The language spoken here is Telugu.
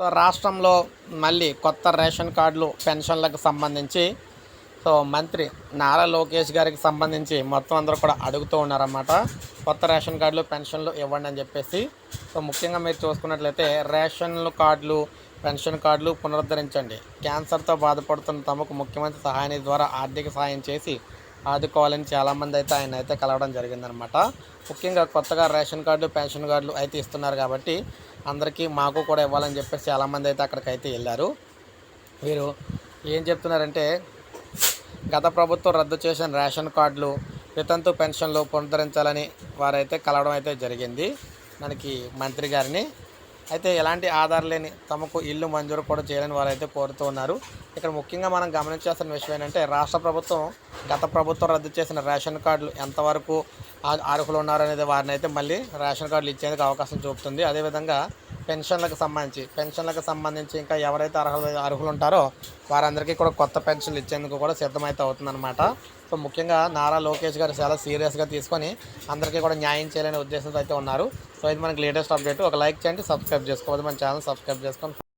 సో రాష్ట్రంలో మళ్ళీ కొత్త రేషన్ కార్డులు పెన్షన్లకు సంబంధించి సో మంత్రి నారా లోకేష్ గారికి సంబంధించి మొత్తం అందరూ కూడా అడుగుతూ ఉన్నారన్నమాట. కొత్త రేషన్ కార్డులు పెన్షన్లు ఇవ్వండి అని చెప్పేసి. సో ముఖ్యంగా మీరు చూసుకున్నట్లయితే రేషన్లు కార్డులు పెన్షన్ కార్డులు పునరుద్ధరించండి. క్యాన్సర్తో బాధపడుతున్న తమకు ముఖ్యమంత్రి సహాయాన్ని ద్వారా ఆర్థిక సహాయం చేసి ఆదుకోవాలని చాలామంది అయితే ఆయన అయితే కలవడం జరిగిందనమాట. ముఖ్యంగా కొత్తగా రేషన్ కార్డులు పెన్షన్ కార్డులు అయితే ఇస్తున్నారు కాబట్టి అందరికీ మాకు కూడా ఇవ్వాలని చెప్పేసి చాలామంది అయితే అక్కడికి అయితే వెళ్ళారు. వీరు ఏం చెప్తున్నారంటే గత ప్రభుత్వం రద్దు చేసిన రేషన్ కార్డులు వితంతు పెన్షన్లు పునరుద్ధరించాలని వారైతే కలవడం అయితే జరిగింది. మనకి మంత్రి గారిని అయితే ఎలాంటి ఆధారం లేని తమకు ఇల్లు మంజూరు కూడా చేయాలని వారైతే కోరుతూ ఉన్నారు. ఇక్కడ ముఖ్యంగా మనం గమనించాల్సిన విషయం ఏంటంటే రాష్ట్ర ప్రభుత్వం గత ప్రభుత్వం రద్దు చేసిన రేషన్ కార్డులు ఎంతవరకు అర్హులు ఉన్నారనేది వారిని అయితే మళ్ళీ రేషన్ కార్డులు ఇచ్చేందుకు అవకాశం చూపుతుంది. అదేవిధంగా పెన్షన్లకు సంబంధించి పెన్షన్లకు సంబంధించి ఇంకా ఎవరైతే అర్హులు అర్హులు ఉంటారో వారందరికీ కూడా కొత్త పెన్షన్లు ఇచ్చేందుకు కూడా సిద్ధమైతే అవుతుందన్నమాట. సో ముఖ్యంగా నారా లోకేష్ గారు చాలా సీరియస్గా తీసుకొని అందరికీ కూడా న్యాయం చేయాలనే ఉద్దేశంతో అయితే ఉన్నారు. సో ఇది మనకి లేటెస్ట్ అప్డేట్. ఒక లైక్ చేయండి సబ్స్క్రైబ్ చేసుకోవద్దు. మన ఛానల్ సబ్స్క్రైబ్ చేసుకొని